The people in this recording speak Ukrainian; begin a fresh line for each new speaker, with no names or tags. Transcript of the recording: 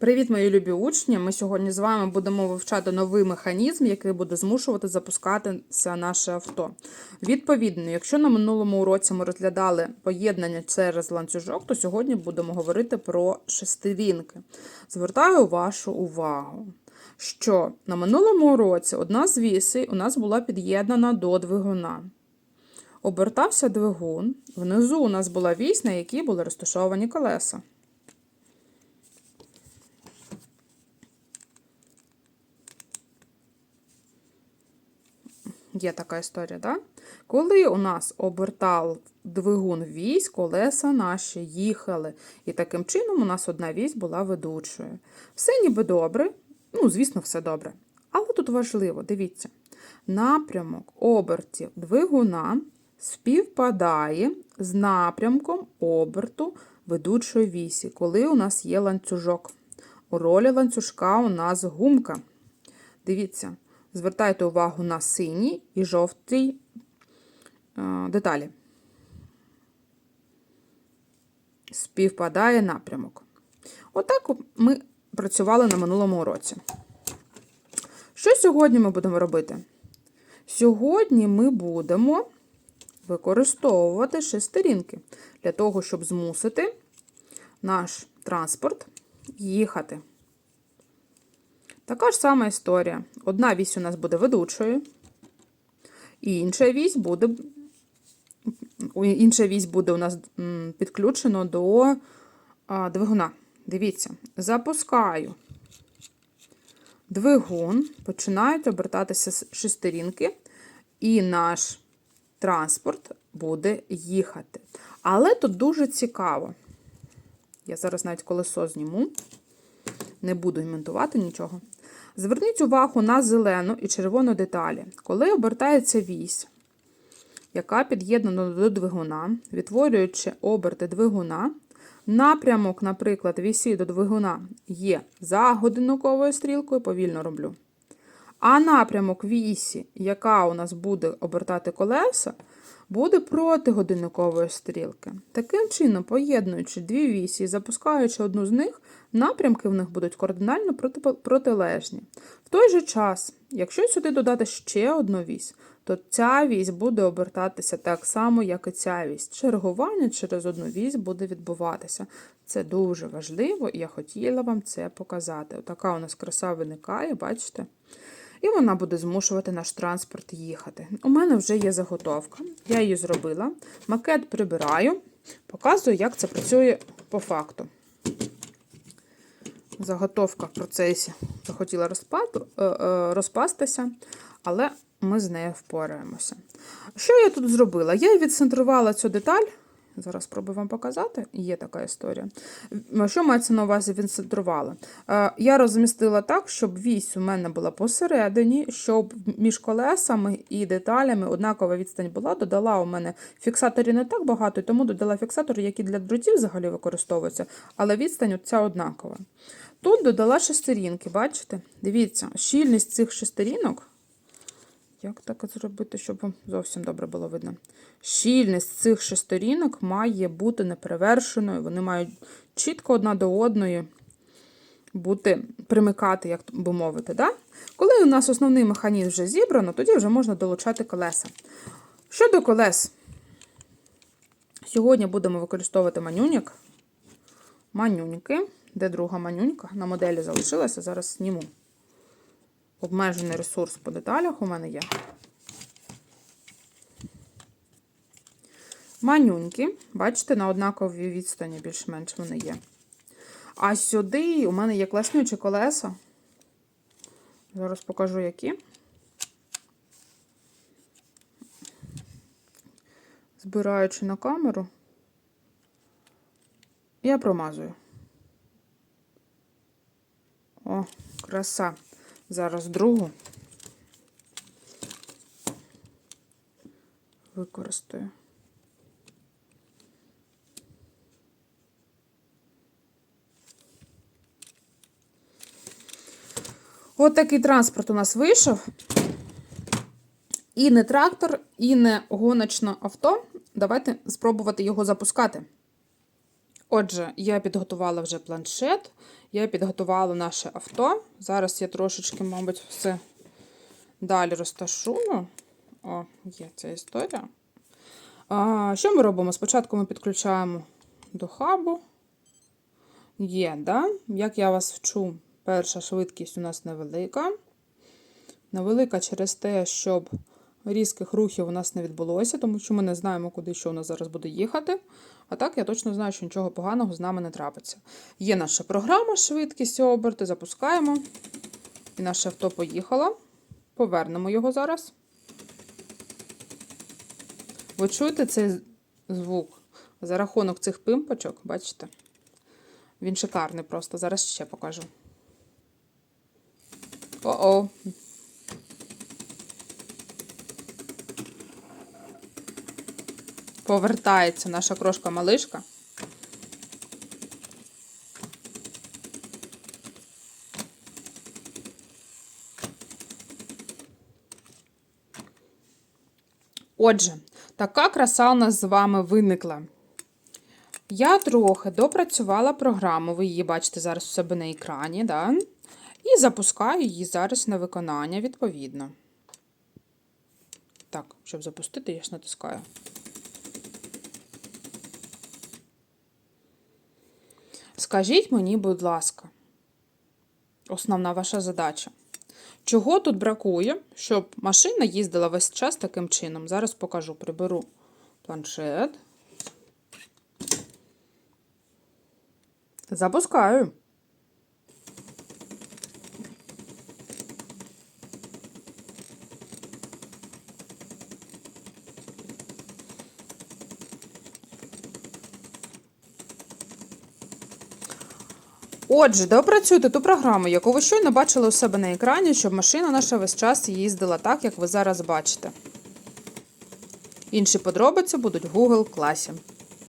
Привіт, мої любі учні! Ми сьогодні з вами будемо вивчати новий механізм, який буде змушувати запускатися наше авто. Відповідно, якщо на минулому уроці ми розглядали поєднання через ланцюжок, то сьогодні будемо говорити про шестерінки. Звертаю вашу увагу, що на минулому уроці одна з вісей у нас була під'єднана до двигуна. Обертався двигун, внизу у нас була вісь, на якій були розташовані колеса. Є така історія, да? Коли у нас обертав двигун вісь, колеса наші їхали. І таким чином у нас одна вісь була ведучою. Все ніби добре, ну, звісно, все добре. Але тут важливо, дивіться, напрямок обертів двигуна співпадає з напрямком оберту ведучої вісі, коли у нас є ланцюжок. У ролі ланцюжка у нас гумка. Дивіться. Звертайте увагу на синій і жовтий е, деталі. Співпадає напрямок. Отак ми працювали на минулому уроці. Що сьогодні ми будемо робити? Сьогодні ми будемо використовувати шестерінки для того, щоб змусити наш транспорт їхати. Така ж сама історія. Одна вісь у нас буде ведучою, і інша вісь буде інша вісь буде у нас підключено до двигуна. Дивіться, запускаю двигун, починають обертатися шестерінки, і наш транспорт буде їхати. Але тут дуже цікаво. Я зараз навіть колесо зніму, не буду іментувати нічого. Зверніть увагу на зелену і червону деталі. Коли обертається вісь, яка під'єднана до двигуна, відтворюючи оберти двигуна, напрямок, наприклад, вісі до двигуна є за годинниковою стрілкою, повільно роблю. А напрямок вісі, яка у нас буде обертати колеса, буде проти годинникової стрілки. Таким чином, поєднуючи дві вісі і запускаючи одну з них, напрямки в них будуть кардинально протилежні. В той же час, якщо сюди додати ще одну вісь, то ця вісь буде обертатися так само, як і ця вісь. Чергування через одну вісь буде відбуватися. Це дуже важливо, і я хотіла вам це показати. Отака у нас краса виникає, бачите? І вона буде змушувати наш транспорт їхати. У мене вже є заготовка, я її зробила. Макет прибираю, показую, як це працює по факту. Заготовка в процесі захотіла е, е, розпастися, але ми з нею впораємося. Що я тут зробила? Я відцентрувала цю деталь Зараз спробую вам показати. Є така історія. Що мається на увазі відцентрувала? Е, я розмістила так, щоб вісь у мене була посередині, щоб між колесами і деталями однакова відстань була. Додала у мене фіксаторів не так багато, тому додала фіксатори, які для дротів взагалі використовуються, але відстань ця однакова. Тут додала шестерінки, бачите? Дивіться, щільність цих шестерінок. Як так зробити, щоб зовсім добре було видно? Щільність цих шесторінок має бути неперевершеною, вони мають чітко одна до одної бути, примикати, як би мовити. Да? Коли у нас основний механізм вже зібрано, тоді вже можна долучати колеса. Щодо колес, сьогодні будемо використовувати манюнік. Манюньки. Де друга манюнька? На моделі залишилася, зараз зніму обмежений ресурс по деталях у мене є. Манюньки, бачите, на однаковій відстані більш-менш вони є. А сюди у мене є класнючі колеса. Зараз покажу, які. Збираючи на камеру, я промазую. О, краса. Зараз другу використаю. От такий транспорт у нас вийшов. І не трактор, і не гоночне авто. Давайте спробувати його запускати. Отже, я підготувала вже планшет, я підготувала наше авто. Зараз я трошечки, мабуть, все далі розташую. О, є ця історія. А, що ми робимо? Спочатку ми підключаємо до хабу. Є, да? Як я вас вчу, перша швидкість у нас невелика. Невелика через те, щоб різких рухів у нас не відбулося, тому що ми не знаємо, куди що у нас зараз буде їхати. А так я точно знаю, що нічого поганого з нами не трапиться. Є наша програма швидкість оберти, запускаємо. І наше авто поїхало. Повернемо його зараз. Ви чуєте цей звук? За рахунок цих пимпочок, бачите? Він шикарний просто. Зараз ще покажу. О-о. Повертається наша крошка-малишка. Отже, така краса у нас з вами виникла. Я трохи допрацювала програму, ви її бачите зараз у себе на екрані, да? і запускаю її зараз на виконання відповідно. Так, щоб запустити, я ж натискаю. Скажіть мені, будь ласка, основна ваша задача. Чого тут бракує, щоб машина їздила весь час таким чином? Зараз покажу, приберу планшет. Запускаю. Отже, допрацюйте ту програму, яку ви щойно бачили у себе на екрані, щоб машина наша весь час їздила так, як ви зараз бачите. Інші подробиці будуть в Google класі.